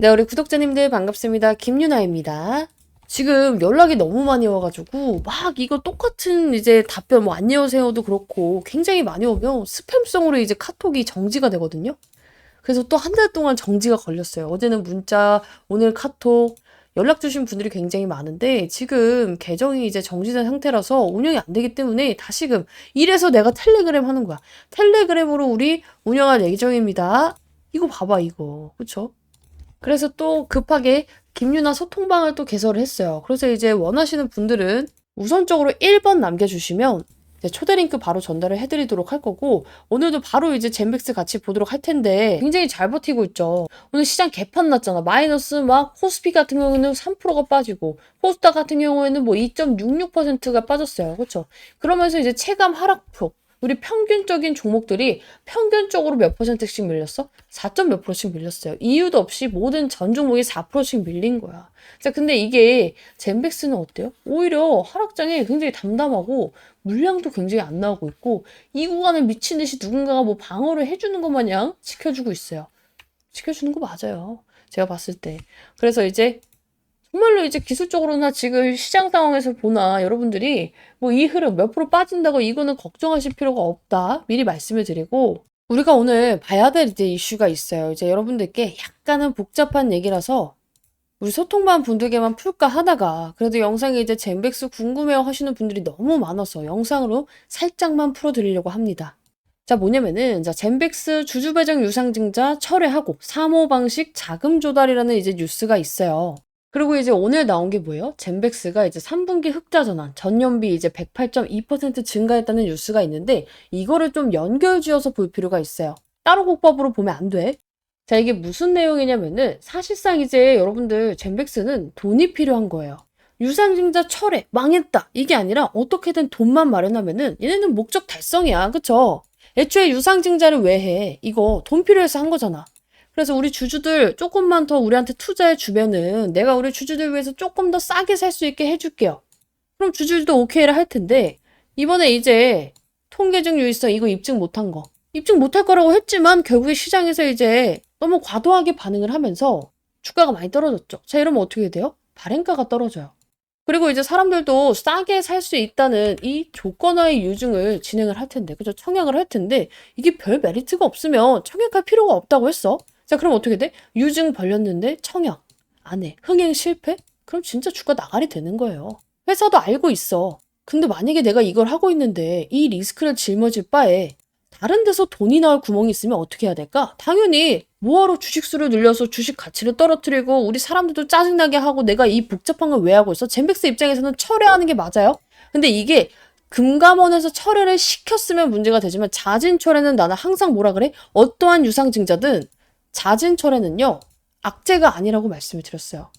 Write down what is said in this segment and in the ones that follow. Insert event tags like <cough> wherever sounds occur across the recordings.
네, 우리 구독자님들 반갑습니다. 김유나입니다. 지금 연락이 너무 많이 와가지고 막 이거 똑같은 이제 답변 뭐 안녕하세요도 그렇고 굉장히 많이 오면 스팸성으로 이제 카톡이 정지가 되거든요. 그래서 또 한 달 동안 정지가 걸렸어요. 어제는 문자, 오늘 카톡 연락 주신 분들이 굉장히 많은데 지금 계정이 이제 정지된 상태라서 운영이 안 되기 때문에 다시금 이래서 내가 텔레그램 하는 거야. 텔레그램으로 우리 운영할 예정입니다. 이거 봐봐 이거 그쵸? 그래서 또 급하게 김유나 소통방을 또 개설을 했어요. 그래서 이제 원하시는 분들은 우선적으로 1번 남겨주시면 초대 링크 바로 전달을 해드리도록 할 거고 오늘도 바로 이제 젠백스 같이 보도록 할 텐데 굉장히 잘 버티고 있죠. 오늘 시장 개판 났잖아. 마이너스 막 코스피 같은 경우에는 3%가 빠지고 포스타 같은 경우에는 뭐 2.66%가 빠졌어요. 그렇죠? 그러면서 이제 체감 하락폭 우리 평균적인 종목들이 평균적으로 몇 퍼센트씩 밀렸어? 4. 몇 프로씩 밀렸어요. 이유도 없이 모든 전 종목이 4%씩 밀린 거야. 자, 근데 이게 젠백스는 어때요? 오히려 하락장에 굉장히 담담하고 물량도 굉장히 안 나오고 있고 이 구간을 미친 듯이 누군가가 뭐 방어를 해주는 것 마냥 지켜주고 있어요. 지켜주는 거 맞아요. 제가 봤을 때. 그래서 이제 정말로 이제 기술적으로나 지금 시장 상황에서 보나 여러분들이 뭐 이 흐름 몇 프로 빠진다고 이거는 걱정하실 필요가 없다. 미리 말씀을 드리고 우리가 오늘 봐야 될 이제 이슈가 있어요. 이제 여러분들께 약간은 복잡한 얘기라서 우리 소통반 분들께만 풀까 하다가 그래도 영상에 이제 젠백스 궁금해요 하시는 분들이 너무 많아서 영상으로 살짝만 풀어드리려고 합니다. 자 뭐냐면은 자 젠백스 주주 배정 유상증자 철회하고 3호 방식 자금 조달이라는 이제 뉴스가 있어요. 그리고 이제 오늘 나온 게 뭐예요? 젠백스가 이제 3분기 흑자 전환, 전년비 이제 108.2% 증가했다는 뉴스가 있는데 이거를 좀 연결 지어서 볼 필요가 있어요. 따로 국밥으로 보면 안 돼. 자, 이게 무슨 내용이냐면은 사실상 이제 여러분들 젠백스는 돈이 필요한 거예요. 유상증자 철회, 망했다. 이게 아니라 어떻게든 돈만 마련하면은 얘네는 목적 달성이야. 그쵸? 애초에 유상증자를 왜 해? 이거 돈 필요해서 한 거잖아. 그래서 우리 주주들 조금만 더 우리한테 투자해 주면은 내가 우리 주주들 위해서 조금 더 싸게 살 수 있게 해줄게요. 그럼 주주들도 오케이를 할 텐데 이번에 이제 통계적 유의성 이거 입증 못한 거 입증 못할 거라고 했지만 결국에 시장에서 이제 너무 과도하게 반응을 하면서 주가가 많이 떨어졌죠. 자 이러면 어떻게 돼요? 발행가가 떨어져요. 그리고 이제 사람들도 싸게 살 수 있다는 이 조건화의 유증을 진행을 할 텐데, 그죠? 청약을 할 텐데, 이게 별 메리트가 없으면 청약할 필요가 없다고 했어. 자, 그럼 어떻게 돼? 유증 벌렸는데 청약 안 해. 흥행 실패? 그럼 진짜 주가 나가리 되는 거예요. 회사도 알고 있어. 근데 만약에 내가 이걸 하고 있는데 이 리스크를 짊어질 바에 다른 데서 돈이 나올 구멍이 있으면 어떻게 해야 될까? 당연히 뭐하러 주식수를 늘려서 주식 가치를 떨어뜨리고 우리 사람들도 짜증나게 하고 내가 이 복잡한 걸 왜 하고 있어? 젠백스 입장에서는 철회하는 게 맞아요? 근데 이게 금감원에서 철회를 시켰으면 문제가 되지만 자진 철회는 나는 항상 뭐라 그래? 어떠한 유상증자든 자진 철회는요 악재가 아니라고 말씀을 드렸어요.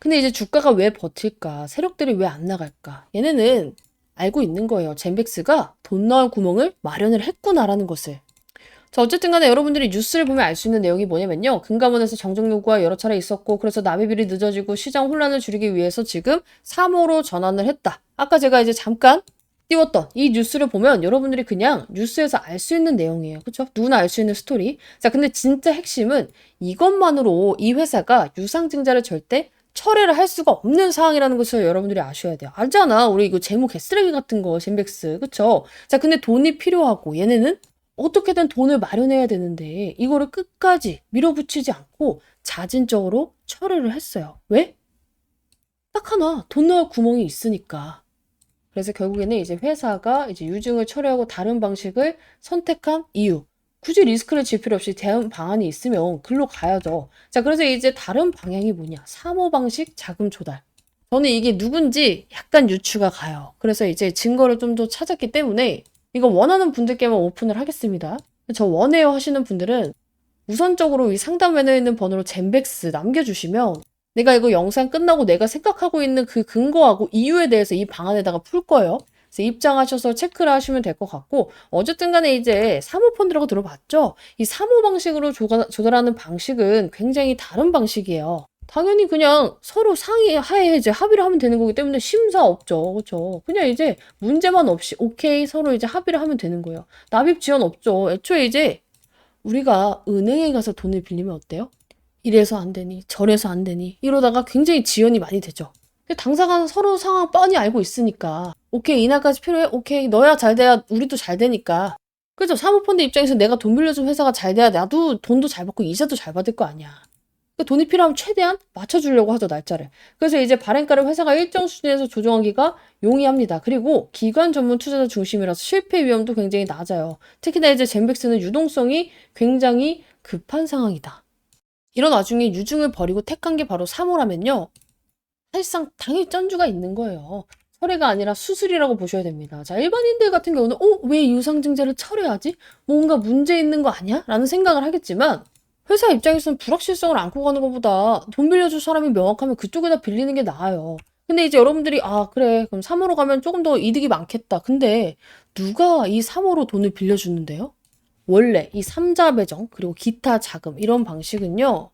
근데 이제 주가가 왜 버틸까? 세력들이 왜 안 나갈까? 얘네는 알고 있는 거예요. 젠백스가 돈 나올 구멍을 마련을 했구나라는 것을. 자, 어쨌든 간에 여러분들이 뉴스를 보면 알 수 있는 내용이 뭐냐면요. 금감원에서 정정 요구가 여러 차례 있었고, 그래서 납입일이 늦어지고 시장 혼란을 줄이기 위해서 지금 3호로 전환을 했다. 아까 제가 이제 잠깐 띄웠던 이 뉴스를 보면 여러분들이 그냥 뉴스에서 알 수 있는 내용이에요. 그쵸? 누구나 알 수 있는 스토리. 자, 근데 진짜 핵심은 이것만으로 이 회사가 유상증자를 절대 철회를 할 수가 없는 상황이라는 것을 여러분들이 아셔야 돼요. 알잖아. 우리 이거 제목 개쓰레기 같은 거, 젠백스. 그쵸? 자, 근데 돈이 필요하고 얘네는 어떻게든 돈을 마련해야 되는데 이거를 끝까지 밀어붙이지 않고 자진적으로 철회를 했어요. 왜? 딱 하나. 돈 나올 구멍이 있으니까. 그래서 결국에는 이제 회사가 이제 유증을 철회하고 다른 방식을 선택한 이유. 굳이 리스크를 질 필요 없이 대응 방안이 있으면 글로 가야죠. 자, 그래서 이제 다른 방향이 뭐냐? 3호 방식 자금 조달. 저는 이게 누군지 약간 유추가 가요. 그래서 이제 증거를 좀 더 찾았기 때문에 이거 원하는 분들께만 오픈을 하겠습니다. 저 원해요 하시는 분들은 우선적으로 이 상담면에 있는 번호로 젠백스 남겨주시면 내가 이거 영상 끝나고 내가 생각하고 있는 그 근거하고 이유에 대해서 이 방안에다가 풀 거예요. 입장하셔서 체크를 하시면 될 것 같고 어쨌든 간에 이제 사모펀드라고 들어봤죠? 이 사모 방식으로 조달하는 방식은 굉장히 다른 방식이에요. 당연히 그냥 서로 상의 하에 이제 합의를 하면 되는 거기 때문에 심사 없죠. 그렇죠? 그냥 이제 문제만 없이 오케이 서로 이제 합의를 하면 되는 거예요. 납입 지원 없죠. 애초에 이제 우리가 은행에 가서 돈을 빌리면 어때요? 이래서 안 되니 저래서 안 되니 이러다가 굉장히 지연이 많이 되죠. 당사자는 서로 상황 뻔히 알고 있으니까 오케이 이날까지 필요해 오케이 너야 잘 돼야 우리도 잘 되니까 그죠 사모펀드 입장에서 내가 돈 빌려준 회사가 잘 돼야 나도 돈도 잘 받고 이자도 잘 받을 거 아니야. 그러니까 돈이 필요하면 최대한 맞춰주려고 하죠 날짜를. 그래서 이제 발행가를 회사가 일정 수준에서 조정하기가 용이합니다. 그리고 기관 전문 투자자 중심이라서 실패 위험도 굉장히 낮아요. 특히나 이제 젠백스는 유동성이 굉장히 급한 상황이다. 이런 와중에 유중을 버리고 택한 게 바로 3호라면요. 사실상 당연히 쩐주가 있는 거예요. 철회가 아니라 수술이라고 보셔야 됩니다. 자, 일반인들 같은 경우는, 어, 왜 유상증자를 철회하지? 뭔가 문제 있는 거 아니야? 라는 생각을 하겠지만, 회사 입장에서는 불확실성을 안고 가는 것보다 돈 빌려줄 사람이 명확하면 그쪽에다 빌리는 게 나아요. 근데 이제 여러분들이, 아, 그래. 그럼 3호로 가면 조금 더 이득이 많겠다. 근데 누가 이 3호로 돈을 빌려주는데요? 원래 이 삼자 배정, 그리고 기타 자금, 이런 방식은요,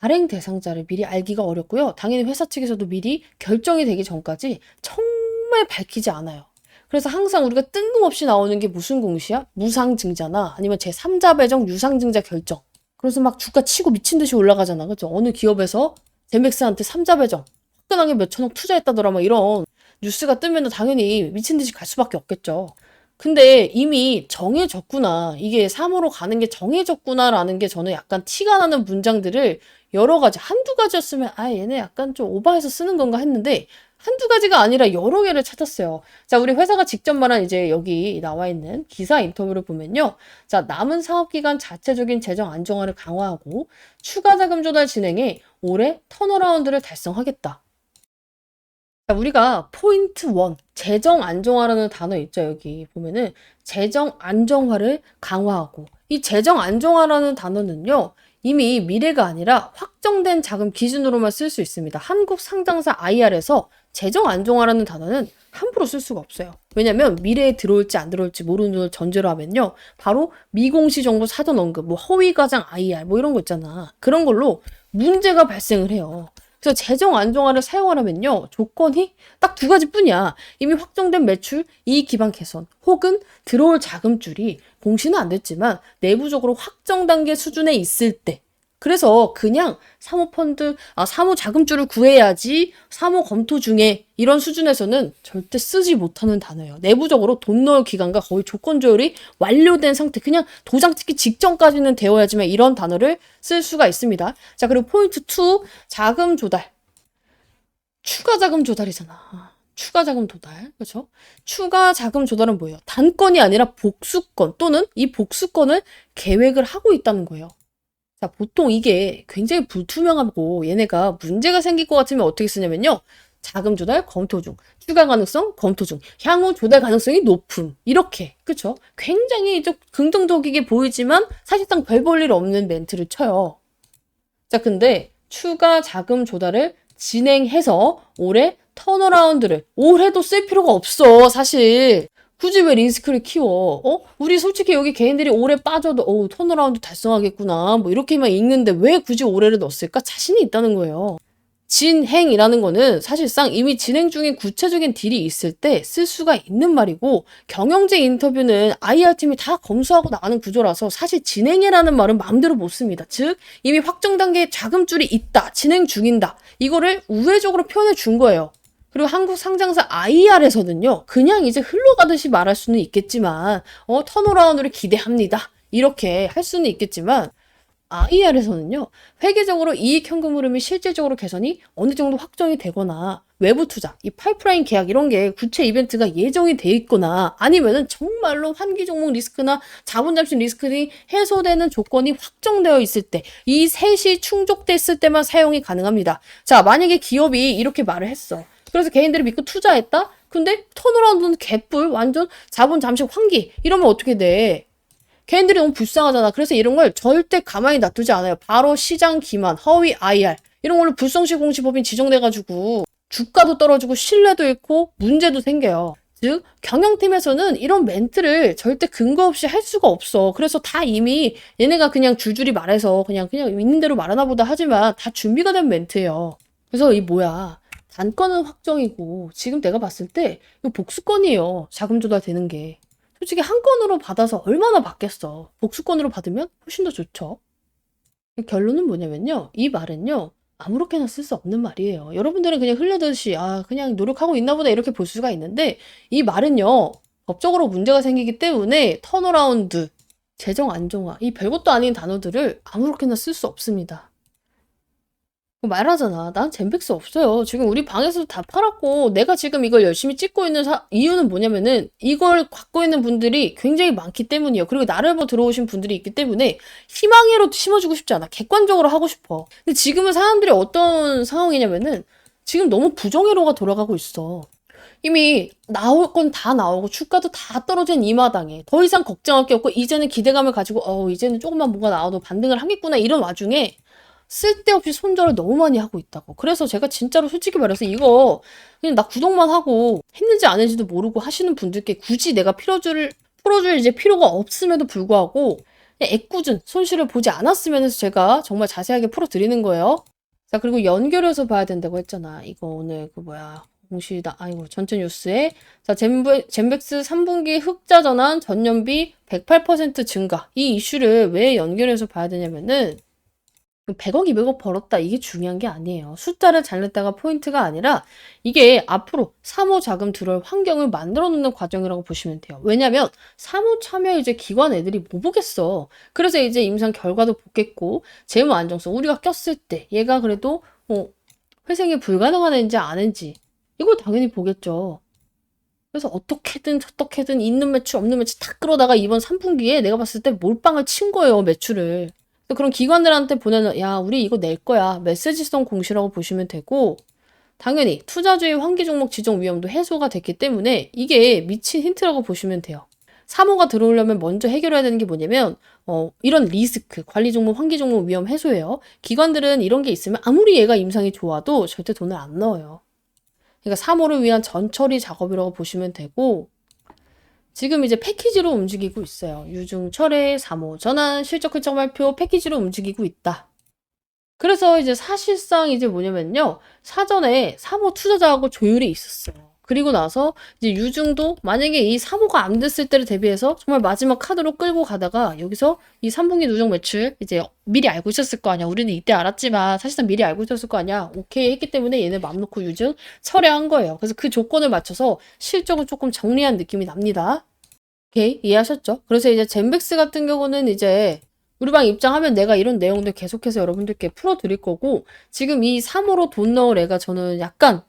발행 대상자를 미리 알기가 어렵고요. 당연히 회사 측에서도 미리 결정이 되기 전까지 정말 밝히지 않아요. 그래서 항상 우리가 뜬금없이 나오는 게 무슨 공시야? 무상증자나 아니면 제3자 배정 유상증자 결정. 그래서 막 주가 치고 미친 듯이 올라가잖아. 그죠? 어느 기업에서 젠맥스한테 3자 배정 화끈하게 몇 천억 투자했다더라 막 이런 뉴스가 뜨면 당연히 미친 듯이 갈 수밖에 없겠죠. 근데 이미 정해졌구나. 이게 3호로 가는 게 정해졌구나라는 게 저는 약간 티가 나는 문장들을 여러 가지, 한두 가지였으면, 아, 얘네 약간 좀 오버해서 쓰는 건가 했는데, 한두 가지가 아니라 여러 개를 찾았어요. 자, 우리 회사가 직접 말한 이제 여기 나와 있는 기사 인터뷰를 보면요. 자, 남은 사업기간 자체적인 재정 안정화를 강화하고 추가 자금 조달 진행에 올해 턴어라운드를 달성하겠다. 자, 우리가 포인트 원 재정 안정화라는 단어 있죠. 여기 보면은 재정 안정화를 강화하고 이 재정 안정화라는 단어는요. 이미 미래가 아니라 확정된 자금 기준으로만 쓸 수 있습니다. 한국 상장사 IR에서 재정 안정화라는 단어는 함부로 쓸 수가 없어요. 왜냐면 미래에 들어올지 안 들어올지 모르는 걸 전제로 하면요. 바로 미공시 정보 사전 언급, 뭐 허위 과장 IR 뭐 이런 거 있잖아. 그런 걸로 문제가 발생을 해요. 그래서 재정 안정화를 사용하려면요. 조건이 딱 두 가지뿐이야. 이미 확정된 매출, 이익 기반 개선, 혹은 들어올 자금줄이 공시는 안 됐지만 내부적으로 확정 단계 수준에 있을 때 그래서 그냥 사모펀드, 아, 사모 자금줄을 구해야지 사모 검토 중에 이런 수준에서는 절대 쓰지 못하는 단어예요. 내부적으로 돈 넣을 기간과 거의 조건 조율이 완료된 상태, 그냥 도장 찍기 직전까지는 되어야지만 이런 단어를 쓸 수가 있습니다. 자, 그리고 포인트 2, 자금 조달. 추가 자금 조달이잖아. 추가 자금 조달. 그렇죠? 추가 자금 조달은 뭐예요? 단건이 아니라 복수건 또는 이 복수건을 계획을 하고 있다는 거예요. 자, 보통 이게 굉장히 불투명하고 얘네가 문제가 생길 것 같으면 어떻게 쓰냐면요. 자금 조달 검토 중, 추가 가능성 검토 중, 향후 조달 가능성이 높음. 이렇게. 그쵸? 굉장히 좀 긍정적이게 보이지만 사실상 별 볼 일 없는 멘트를 쳐요. 자, 근데 추가 자금 조달을 진행해서 올해 턴어라운드를 올해도 쓸 필요가 없어, 사실. 굳이 왜 리스크를 키워? 어? 우리 솔직히 여기 개인들이 올해 빠져도 어, 턴어라운드 달성하겠구나. 뭐 이렇게만 읽는데 왜 굳이 올해를 넣었을까? 자신이 있다는 거예요. 진행이라는 거는 사실상 이미 진행 중인 구체적인 딜이 있을 때 쓸 수가 있는 말이고 경영제 인터뷰는 IR팀이 다 검수하고 나가는 구조라서 사실 진행이라는 말은 마음대로 못 씁니다. 즉 이미 확정 단계에 자금줄이 있다, 진행 중인다. 이거를 우회적으로 표현해 준 거예요. 그리고 한국 상장사 IR에서는요, 그냥 이제 흘러가듯이 말할 수는 있겠지만, 어, 턴어라운드를 기대합니다. 이렇게 할 수는 있겠지만, IR에서는요, 회계적으로 이익 현금 흐름이 실질적으로 개선이 어느 정도 확정이 되거나, 외부 투자, 이 파이프라인 계약 이런 게 구체 이벤트가 예정이 돼 있거나, 아니면은 정말로 환기 종목 리스크나 자본 잠식 리스크 등 해소되는 조건이 확정되어 있을 때, 이 셋이 충족됐을 때만 사용이 가능합니다. 자, 만약에 기업이 이렇게 말을 했어. 그래서 개인들이 믿고 투자했다? 근데 턴어라운드는 개뿔, 완전 자본 잠식 환기. 이러면 어떻게 돼? 개인들이 너무 불쌍하잖아. 그래서 이런 걸 절대 가만히 놔두지 않아요. 바로 시장 기만, 허위 IR. 이런 걸로 불성시 공시법인 지정돼가지고 주가도 떨어지고 신뢰도 잃고 문제도 생겨요. 즉 경영팀에서는 이런 멘트를 절대 근거 없이 할 수가 없어. 그래서 다 이미 얘네가 그냥 줄줄이 말해서 그냥 그냥 있는 대로 말하나 보다 하지만 다 준비가 된 멘트예요. 그래서 이 뭐야 단건은 확정이고 지금 내가 봤을 때 이거 복수건이에요. 자금 조달 되는 게. 솔직히 한 건으로 받아서 얼마나 받겠어. 복수건으로 받으면 훨씬 더 좋죠. 결론은 뭐냐면요. 이 말은요. 아무렇게나 쓸 수 없는 말이에요. 여러분들은 그냥 흘려듯이 아 그냥 노력하고 있나 보다 이렇게 볼 수가 있는데 이 말은요. 법적으로 문제가 생기기 때문에 턴어라운드, 재정 안정화 이 별것도 아닌 단어들을 아무렇게나 쓸 수 없습니다. 말하잖아. 난 젠백스 없어요. 지금 우리 방에서도 다 팔았고, 내가 지금 이걸 열심히 찍고 있는 사- 이유는 뭐냐면은, 이걸 갖고 있는 분들이 굉장히 많기 때문이에요. 그리고 나를 보고 들어오신 분들이 있기 때문에, 희망이라도 심어주고 싶지 않아. 객관적으로 하고 싶어. 근데 지금은 사람들이 어떤 상황이냐면은, 지금 너무 부정회로가 돌아가고 있어. 이미 나올 건 다 나오고 주가도 다 떨어진 이 마당에 더 이상 걱정할 게 없고 이제는 기대감을 가지고 어 이제는 조금만 뭔가 나와도 반등을 하겠구나 이런 와중에 쓸데없이 손절을 너무 많이 하고 있다고. 그래서 제가 진짜로 솔직히 말해서 이거 그냥 나 구독만 하고 했는지 안 했는지도 모르고 하시는 분들께 굳이 내가 풀어줄, 풀어줄 이제 필요가 없음에도 불구하고 애꿎은 손실을 보지 않았으면 해서 제가 정말 자세하게 풀어드리는 거예요. 자, 그리고 연결해서 봐야 된다고 했잖아. 이거 오늘 그 뭐야. 공시다, 아이고, 전체 뉴스에. 자, 젠백스 3분기 흑자 전환 전년비 108% 증가. 이 이슈를 왜 연결해서 봐야 되냐면은 100억, 200억 벌었다. 이게 중요한 게 아니에요. 숫자를 잘 냈다가 포인트가 아니라 이게 앞으로 사모 자금 들어올 환경을 만들어 놓는 과정이라고 보시면 돼요. 왜냐면 사모 참여 이제 기관 애들이 뭐 보겠어. 그래서 이제 임상 결과도 보겠고 재무 안정성 우리가 꼈을 때 얘가 그래도 어, 회생이 불가능한 애인지 아닌지 이걸 당연히 보겠죠. 그래서 어떻게든 어떻게든 있는 매출 없는 매출 다 끌어다가 이번 3분기에 내가 봤을 때 몰빵을 친 거예요 매출을. 그런 기관들한테 보내는 야 우리 이거 낼 거야 메시지성 공시라고 보시면 되고 당연히 투자주의 환기 종목 지정 위험도 해소가 됐기 때문에 이게 미친 힌트라고 보시면 돼요. 사모가 들어오려면 먼저 해결해야 되는 게 뭐냐면 어, 이런 리스크, 관리 종목, 환기 종목 위험 해소예요. 기관들은 이런 게 있으면 아무리 얘가 임상이 좋아도 절대 돈을 안 넣어요. 그러니까 사모를 위한 전처리 작업이라고 보시면 되고 지금 이제 패키지로 움직이고 있어요. 유중 철회, 사모 전환, 실적 클적 발표 패키지로 움직이고 있다. 그래서 이제 사실상 이제 뭐냐면요. 사전에 사모 투자자하고 조율이 있었어요. 그리고 나서 이제 유중도 만약에 이 사모가 안 됐을 때를 대비해서 정말 마지막 카드로 끌고 가다가 여기서 이 3분기 누적 매출 이제 미리 알고 있었을 거 아니야. 우리는 이때 알았지만 사실상 미리 알고 있었을 거 아니야. 오케이 했기 때문에 얘네 맘 놓고 유중 철회한 거예요. 그래서 그 조건을 맞춰서 실적을 조금 정리한 느낌이 납니다. 오케이 이해하셨죠? 그래서 이제 젠백스 같은 경우는 이제 우리 방 입장하면 내가 이런 내용들 계속해서 여러분들께 풀어드릴 거고 지금 이 3호로 돈 넣을 애가 저는 약간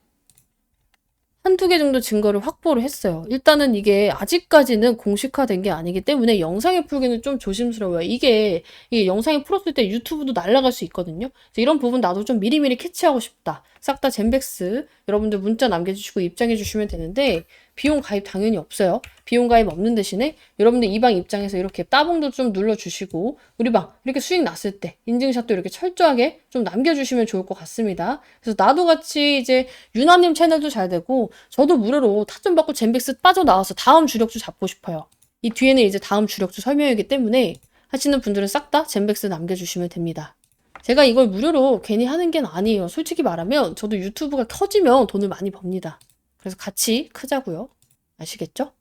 한두 개 정도 증거를 확보를 했어요. 일단은 이게 아직까지는 공식화된 게 아니기 때문에 영상에 풀기는 좀 조심스러워요. 이게, 이게 영상에 풀었을 때 유튜브도 날아갈 수 있거든요. 이런 부분 나도 좀 미리미리 캐치하고 싶다. 싹 다 젠백스 여러분들 문자 남겨주시고 입장해 주시면 되는데 비용 가입 당연히 없어요. 비용 가입 없는 대신에 여러분들 이 방 입장에서 이렇게 따봉도 좀 눌러주시고 우리 방 이렇게 수익 났을 때 인증샷도 이렇게 철저하게 좀 남겨주시면 좋을 것 같습니다. 그래서 나도 같이 이제 유나님 채널도 잘 되고 저도 무료로 타점 받고 젠백스 빠져나와서 다음 주력주 잡고 싶어요. 이 뒤에는 이제 다음 주력주 설명이기 때문에 하시는 분들은 싹 다 젠백스 남겨주시면 됩니다. 제가 이걸 무료로 괜히 하는 게 아니에요. 솔직히 말하면 저도 유튜브가 커지면 돈을 많이 법니다. 그래서 같이 크자고요. 아시겠죠?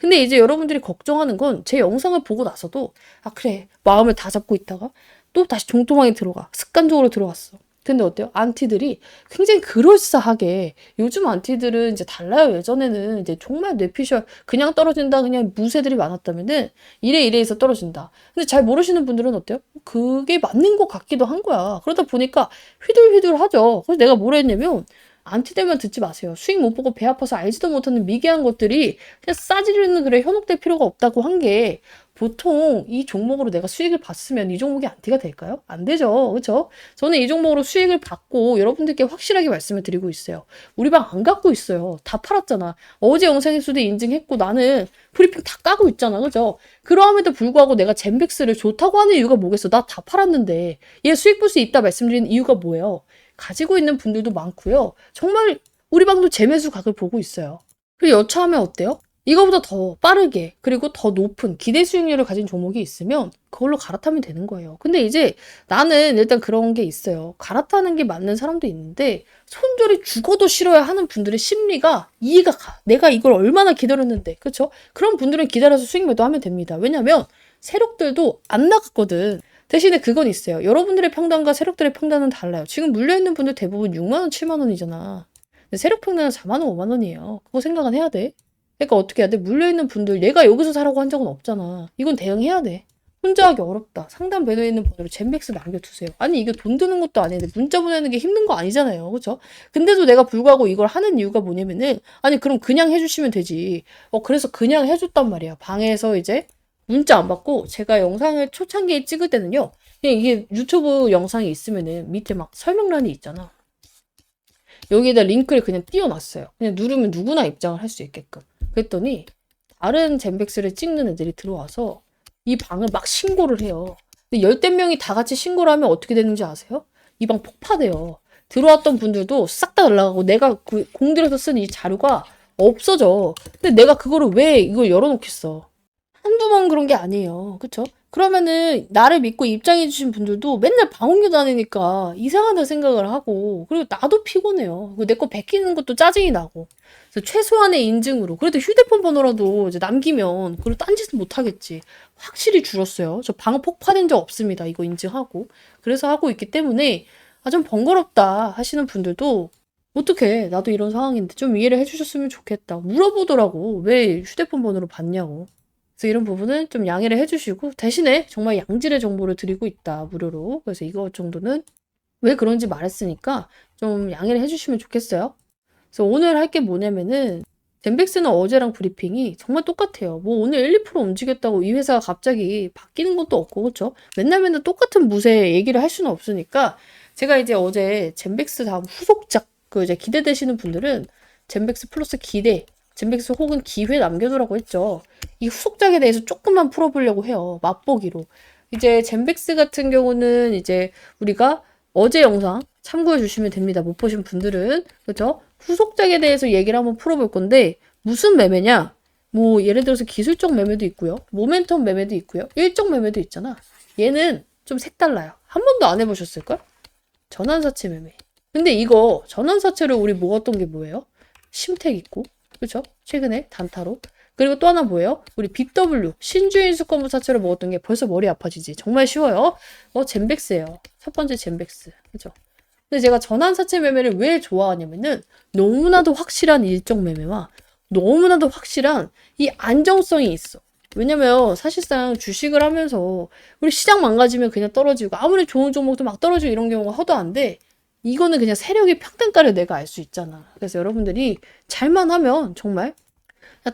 근데 이제 여러분들이 걱정하는 건 제 영상을 보고 나서도 아 그래 마음을 다 잡고 있다가 또 다시 종토망에 들어가 습관적으로 들어갔어. 근데 어때요? 안티들이 굉장히 그럴싸하게 요즘 안티들은 이제 달라요. 예전에는 이제 정말 뇌피셜 그냥 떨어진다 그냥 무새들이 많았다면은 이래 이래 해서 떨어진다. 근데 잘 모르시는 분들은 어때요? 그게 맞는 것 같기도 한 거야. 그러다 보니까 휘둘휘둘 하죠. 그래서 내가 뭘 했냐면 안티되면 듣지 마세요. 수익 못 보고 배 아파서 알지도 못하는 미개한 것들이 그냥 싸지르는 글에 현혹될 필요가 없다고 한 게 보통 이 종목으로 내가 수익을 봤으면 이 종목이 안티가 될까요? 안 되죠. 그렇죠? 저는 이 종목으로 수익을 받고 여러분들께 확실하게 말씀을 드리고 있어요. 우리 방 안 갖고 있어요. 다 팔았잖아. 어제 영상에서도 인증했고 나는 브리핑 다 까고 있잖아. 그죠? 그러함에도 불구하고 내가 젠백스를 좋다고 하는 이유가 뭐겠어? 나 다 팔았는데 얘 수익 볼 수 있다 말씀드리는 이유가 뭐예요? 가지고 있는 분들도 많고요. 정말 우리 방도 재매수 각을 보고 있어요. 그리고 여차하면 어때요? 이거보다 더 빠르게 그리고 더 높은 기대 수익률을 가진 종목이 있으면 그걸로 갈아타면 되는 거예요. 근데 이제 나는 일단 그런 게 있어요. 갈아타는 게 맞는 사람도 있는데 손절이 죽어도 싫어야 하는 분들의 심리가 이해가 가. 내가 이걸 얼마나 기다렸는데 그렇죠? 그런 분들은 기다려서 수익 매도하면 됩니다. 왜냐면 세력들도 안 나갔거든. 대신에 그건 있어요. 여러분들의 평단과 세력들의 평단은 달라요. 지금 물려있는 분들 대부분 6만원, 7만원이잖아. 근데 세력 평단은 4만원, 5만원이에요. 그거 생각은 해야 돼. 그러니까 어떻게 해야 돼? 물려있는 분들, 얘가 여기서 사라고 한 적은 없잖아. 이건 대응해야 돼. 혼자 하기 어렵다. 상담 배너에 있는 번호로 젠백스 남겨두세요. 아니 이게 돈 드는 것도 아닌데 문자 보내는 게 힘든 거 아니잖아요. 그렇죠? 근데도 내가 불구하고 이걸 하는 이유가 뭐냐면은 아니 그럼 그냥 해주시면 되지. 어 그래서 그냥 해줬단 말이야. 방에서 이제 문자 안 받고 제가 영상을 초창기에 찍을 때는요. 그냥 이게 유튜브 영상이 있으면은 밑에 막 설명란이 있잖아. 여기에다 링크를 그냥 띄워놨어요. 그냥 누르면 누구나 입장을 할 수 있게끔. 그랬더니 다른 젠백스를 찍는 애들이 들어와서 이 방을 막 신고를 해요. 근데 열댓 명이 다 같이 신고를 하면 어떻게 되는지 아세요? 이 방 폭파돼요. 들어왔던 분들도 싹 다 날라가고 내가 그 공들여서 쓴 이 자료가 없어져. 근데 내가 그거를 왜 이걸 열어놓겠어? 한두 번 그런 게 아니에요. 그쵸? 그러면은 나를 믿고 입장해 주신 분들도 맨날 방언교 다니니까 이상하다 생각을 하고 그리고 나도 피곤해요. 내 거 베끼는 것도 짜증이 나고 그래서 최소한의 인증으로 그래도 휴대폰 번호라도 이제 남기면 그걸 딴짓은 못하겠지. 확실히 줄었어요. 저 방어 폭파된 적 없습니다. 이거 인증하고 그래서 하고 있기 때문에 아 좀 번거롭다 하시는 분들도 어떻게 나도 이런 상황인데 좀 이해를 해주셨으면 좋겠다. 물어보더라고. 왜 휴대폰 번호를 받냐고. 그래서 이런 부분은 좀 양해를 해주시고 대신에 정말 양질의 정보를 드리고 있다 무료로. 그래서 이거 정도는 왜 그런지 말했으니까 좀 양해를 해주시면 좋겠어요. 그래서 오늘 할 게 뭐냐면은 젠백스는 어제랑 브리핑이 정말 똑같아요. 뭐 오늘 1, 2% 움직였다고 이 회사가 갑자기 바뀌는 것도 없고 그렇죠? 맨날 맨날 똑같은 무쇠 얘기를 할 수는 없으니까 제가 이제 어제 젠백스 다음 후속작 그 이제 기대되시는 분들은 젠백스 플러스 기대 젠백스 혹은 기회 남겨두라고 했죠. 이 후속작에 대해서 조금만 풀어보려고 해요. 맛보기로. 이제 젠백스 같은 경우는 이제 우리가 어제 영상 참고해 주시면 됩니다. 못 보신 분들은. 그죠? 후속작에 대해서 얘기를 한번 풀어볼 건데, 무슨 매매냐? 뭐, 예를 들어서 기술적 매매도 있고요. 모멘텀 매매도 있고요. 일적 매매도 있잖아. 얘는 좀 색달라요. 한 번도 안 해보셨을걸? 전환사채 매매. 근데 이거 전환사채를 우리 모았던 게 뭐예요? 심택 있고, 그죠? 최근에 단타로. 그리고 또 하나 뭐예요? 우리 BW 신주인 수권부 사채를 먹었던 게 벌써 머리 아파지지. 정말 쉬워요. 어 젠백스예요. 첫 번째 젠백스. 그죠? 근데 제가 전환 사채 매매를 왜 좋아하냐면은 너무나도 확실한 일정 매매와 너무나도 확실한 이 안정성이 있어. 왜냐면 사실상 주식을 하면서 우리 시장 망가지면 그냥 떨어지고 아무리 좋은 종목도 막 떨어지고 이런 경우가 허도 안 돼. 이거는 그냥 세력의 평단가를 내가 알 수 있잖아. 그래서 여러분들이 잘만 하면 정말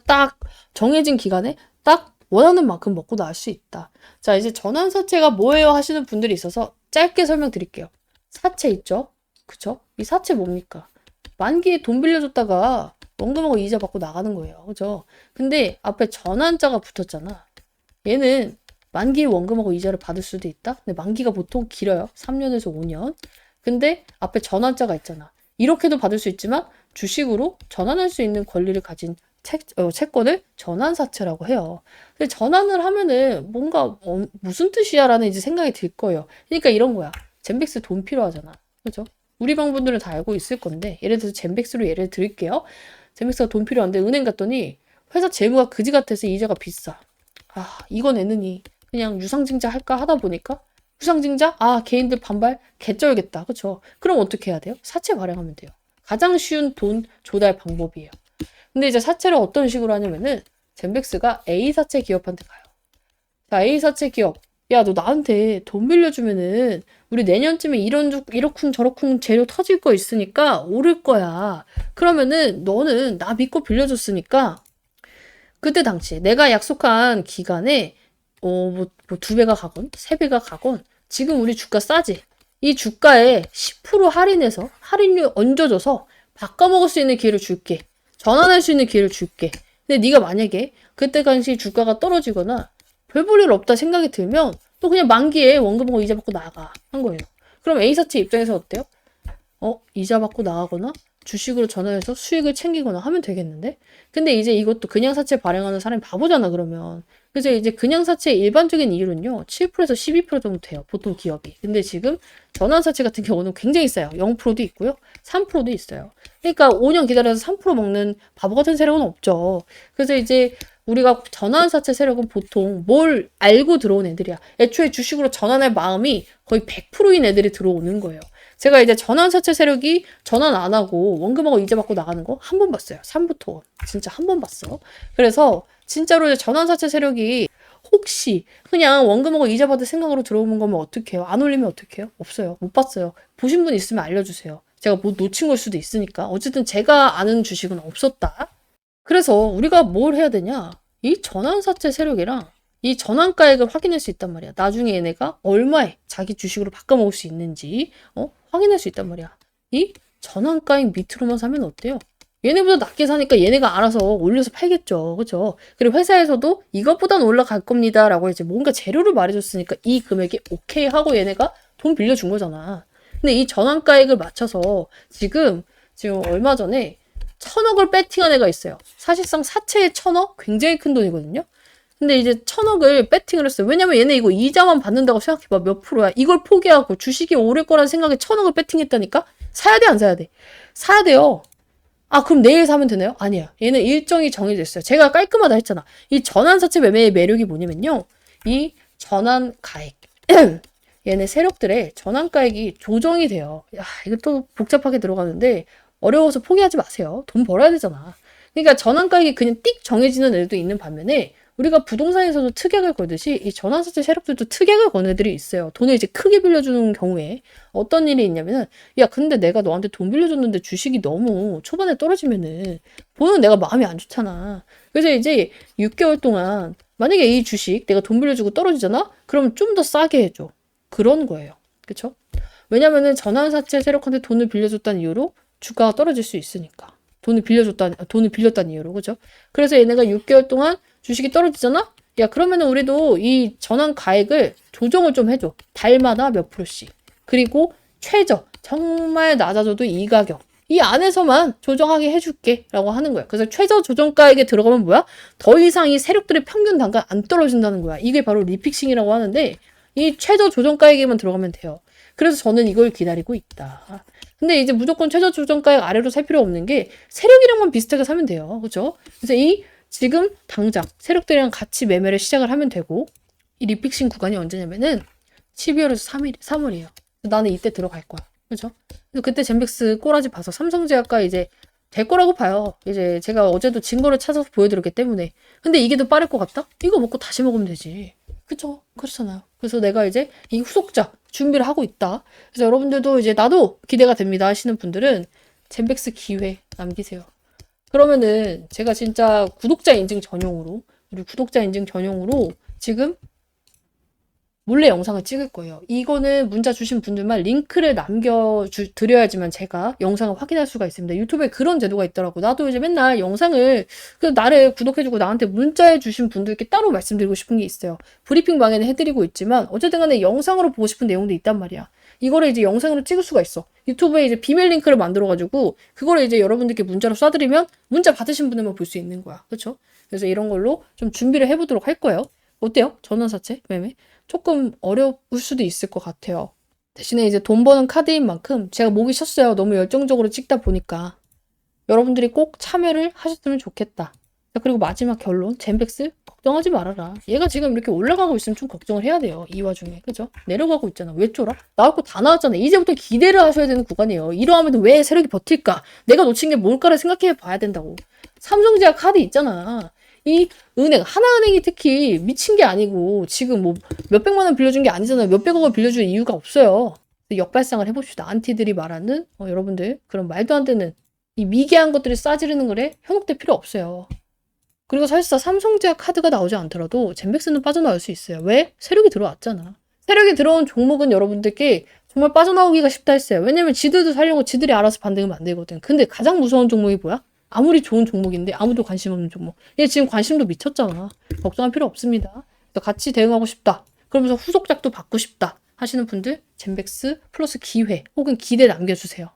딱 정해진 기간에 딱 원하는 만큼 먹고 나올 수 있다. 자, 이제 전환사채가 뭐예요 하시는 분들이 있어서 짧게 설명드릴게요. 사채 있죠? 그쵸? 이 사채 뭡니까? 만기에 돈 빌려줬다가 원금하고 이자 받고 나가는 거예요. 그죠? 근데 앞에 전환자가 붙었잖아. 얘는 만기에 원금하고 이자를 받을 수도 있다? 근데 만기가 보통 길어요. 3년에서 5년. 근데 앞에 전환자가 있잖아. 이렇게도 받을 수 있지만 주식으로 전환할 수 있는 권리를 가진 채, 어, 채권을 전환사채라고 해요. 근데 전환을 하면은 뭔가 어, 무슨 뜻이야 라는 이제 생각이 들 거예요. 그러니까 이런 거야. 젠백스 돈 필요하잖아. 그죠? 우리 방분들은 다 알고 있을 건데 예를 들어서 젠백스로 예를 들을게요. 젠백스가 돈 필요한데 은행 갔더니 회사 재무가 그지 같아서 이자가 비싸. 아 이거 내느니 그냥 유상증자 할까 하다 보니까 유상증자? 아, 개인들 반발? 개쩔겠다. 그쵸? 그럼 어떻게 해야 돼요? 사채 발행하면 돼요. 가장 쉬운 돈 조달 방법이에요. 근데 이제 사채를 어떤 식으로 하냐면은, 젠백스가 A사채 기업한테 가요. 자, A사채 기업. 야, 너 나한테 돈 빌려주면은, 우리 내년쯤에 이런, 이렇쿵 저렇쿵 재료 터질 거 있으니까 오를 거야. 그러면은, 너는 나 믿고 빌려줬으니까, 그때 당시 내가 약속한 기간에 어, 뭐, 뭐, 두 배가 가건, 세 배가 가건, 지금 우리 주가 싸지? 이 주가에 10% 할인해서, 할인료 얹어줘서, 바꿔 먹을 수 있는 기회를 줄게. 전환할 수 있는 기회를 줄게. 근데 네가 만약에, 그때 당시 주가가 떨어지거나, 별 볼일 없다 생각이 들면, 또 그냥 만기에 원금하고 이자 받고 나가. 한 거예요. 그럼 A사채 입장에서 어때요? 어, 이자 받고 나가거나, 주식으로 전환해서 수익을 챙기거나 하면 되겠는데? 근데 이제 이것도 그냥 사채 발행하는 사람이 바보잖아, 그러면. 그래서 이제 그냥 사채의 일반적인 이율은요, 7%에서 12% 정도 돼요, 보통 기업이. 근데 지금 전환 사채 같은 경우는 굉장히 싸요. 0%도 있고요, 3%도 있어요. 그러니까 5년 기다려서 3% 먹는 바보 같은 세력은 없죠. 그래서 이제 우리가 전환사채 세력은 보통 뭘 알고 들어온 애들이야. 애초에 주식으로 전환할 마음이 거의 100%인 애들이 들어오는 거예요. 제가 이제 전환사채 세력이 전환 안 하고 원금하고 이자 받고 나가는 거 한 번 봤어요. 3부터. 진짜 한 번 봤어. 그래서 진짜로 전환사채 세력이 혹시 그냥 원금하고 이자 받을 생각으로 들어오는 거면 어떡해요? 안 올리면 어떡해요? 없어요. 못 봤어요. 보신 분 있으면 알려주세요. 제가 뭐 놓친 걸 수도 있으니까. 어쨌든 제가 아는 주식은 없었다. 그래서 우리가 뭘 해야 되냐? 이 전환사채 세력이랑 이 전환가액을 확인할 수 있단 말이야. 나중에 얘네가 얼마에 자기 주식으로 바꿔먹을 수 있는지 어? 확인할 수 있단 말이야. 이 전환가액 밑으로만 사면 어때요? 얘네보다 낮게 사니까 얘네가 알아서 올려서 팔겠죠. 그죠? 그리고 회사에서도 이것보단 올라갈 겁니다. 라고 이제 뭔가 재료를 말해줬으니까 이 금액이 오케이 하고 얘네가 돈 빌려준 거잖아. 근데 이 전환가액을 맞춰서 지금, 지금 얼마 전에 천억을 배팅한 애가 있어요. 사실상 사채에 천억? 굉장히 큰 돈이거든요. 근데 이제 천억을 배팅을 했어요. 왜냐면 얘네 이거 이자만 받는다고 생각해봐. 몇 프로야. 이걸 포기하고 주식이 오를 거라는 생각에 천억을 배팅했다니까? 사야 돼, 안 사야 돼? 사야 돼요. 아, 그럼 내일 사면 되나요? 아니야. 얘는 일정이 정해져 있어요. 제가 깔끔하다 했잖아. 이 전환사채 매매의 매력이 뭐냐면요. 이 전환 가액. <clears throat> 얘네 세력들의 전환 가액이 조정이 돼요. 야, 이거 또 복잡하게 들어가는데 어려워서 포기하지 마세요. 돈 벌어야 되잖아. 그러니까 전환 가액이 그냥 띡 정해지는 애도 있는 반면에 우리가 부동산에서도 특약을 걸듯이 이 전환사채 세력들도 특약을 거는 애들이 있어요. 돈을 이제 크게 빌려주는 경우에 어떤 일이 있냐면은 야 근데 내가 너한테 돈 빌려줬는데 주식이 너무 초반에 떨어지면은 보는 내가 마음이 안 좋잖아. 그래서 이제 6개월 동안 만약에 이 주식 내가 돈 빌려주고 떨어지잖아? 그럼 좀 더 싸게 해줘. 그런 거예요. 그쵸? 왜냐면은 전환사채 세력한테 돈을 빌려줬다는 이유로 주가가 떨어질 수 있으니까. 돈을 빌려줬다는, 돈을 빌렸다는 이유로, 그죠? 그래서 얘네가 6개월 동안 주식이 떨어지잖아? 야, 그러면은 우리도 이 전환 가액을 조정을 좀 해줘. 달마다 몇 프로씩. 그리고 최저. 정말 낮아져도 이 가격. 이 안에서만 조정하게 해줄게. 라고 하는 거야. 그래서 최저 조정가액에 들어가면 뭐야? 더 이상 이 세력들의 평균 단가 안 떨어진다는 거야. 이게 바로 리픽싱이라고 하는데, 이 최저 조정가액에만 들어가면 돼요. 그래서 저는 이걸 기다리고 있다. 근데 이제 무조건 최저 조정가액 아래로 살 필요 없는 게 세력이랑만 비슷하게 사면 돼요. 그죠? 그래서 이 지금 당장 세력들이랑 같이 매매를 시작을 하면 되고 이 리픽싱 구간이 언제냐면은 12월에서 3일, 3월이에요. 나는 이때 들어갈 거야. 그죠? 그때 젠백스 꼬라지 봐서 삼성제약과 이제 될 거라고 봐요. 이제 제가 어제도 증거를 찾아서 보여드렸기 때문에. 근데 이게 더 빠를 것 같다? 이거 먹고 다시 먹으면 되지. 그쵸? 그렇잖아요. 그래서 내가 이제 이 후속작 준비를 하고 있다. 그래서 여러분들도 이제 나도 기대가 됩니다 하시는 분들은 젠백스 기회 남기세요. 그러면은 제가 진짜 구독자 인증 전용으로 우리 구독자 인증 전용으로 지금 몰래 영상을 찍을 거예요. 이거는 문자 주신 분들만 링크를 남겨 주, 드려야지만 제가 영상을 확인할 수가 있습니다. 유튜브에 그런 제도가 있더라고. 나도 이제 맨날 영상을 그 나를 구독해주고 나한테 문자해 주신 분들께 따로 말씀드리고 싶은 게 있어요. 브리핑 방에는 해드리고 있지만 어쨌든 간에 영상으로 보고 싶은 내용도 있단 말이야. 이거를 이제 영상으로 찍을 수가 있어. 유튜브에 이제 비밀 링크를 만들어가지고 그거를 이제 여러분들께 문자로 쏴드리면 문자 받으신 분들만 볼 수 있는 거야. 그렇죠? 그래서 이런 걸로 좀 준비를 해보도록 할 거예요. 어때요? 전환사채 매매? 조금 어려울 수도 있을 것 같아요. 대신에 이제 돈 버는 카드인 만큼 제가 목이 쉬었어요. 너무 열정적으로 찍다 보니까. 여러분들이 꼭 참여를 하셨으면 좋겠다. 자, 그리고 마지막 결론. 젠백스 걱정하지 말아라. 얘가 지금 이렇게 올라가고 있으면 좀 걱정을 해야 돼요. 이 와중에. 그죠? 내려가고 있잖아. 왜 쫄아? 나올 거 다 나왔잖아. 이제부터 기대를 하셔야 되는 구간이에요. 이러하면 왜 세력이 버틸까? 내가 놓친 게 뭘까를 생각해 봐야 된다고. 삼성제약 카드 있잖아. 이 은행, 하나은행이 특히 미친 게 아니고 지금 뭐 몇백만 원 빌려준 게 아니잖아요. 몇백억을 빌려줄 이유가 없어요. 역발상을 해봅시다. 안티들이 말하는 어, 여러분들 그런 말도 안 되는 이 미개한 것들이 싸지르는 거래 현혹될 필요 없어요. 그리고 사실상 삼성제약 카드가 나오지 않더라도 젠백스는 빠져나올 수 있어요. 왜? 세력이 들어왔잖아. 세력이 들어온 종목은 여러분들께 정말 빠져나오기가 쉽다 했어요. 왜냐면 지들도 살려고 지들이 알아서 반등하면 안 되거든. 근데 가장 무서운 종목이 뭐야? 아무리 좋은 종목인데 아무도 관심 없는 종목. 얘 지금 관심도 미쳤잖아. 걱정할 필요 없습니다. 같이 대응하고 싶다. 그러면서 후속작도 받고 싶다. 하시는 분들 젠백스 플러스 기회 혹은 기대 남겨주세요.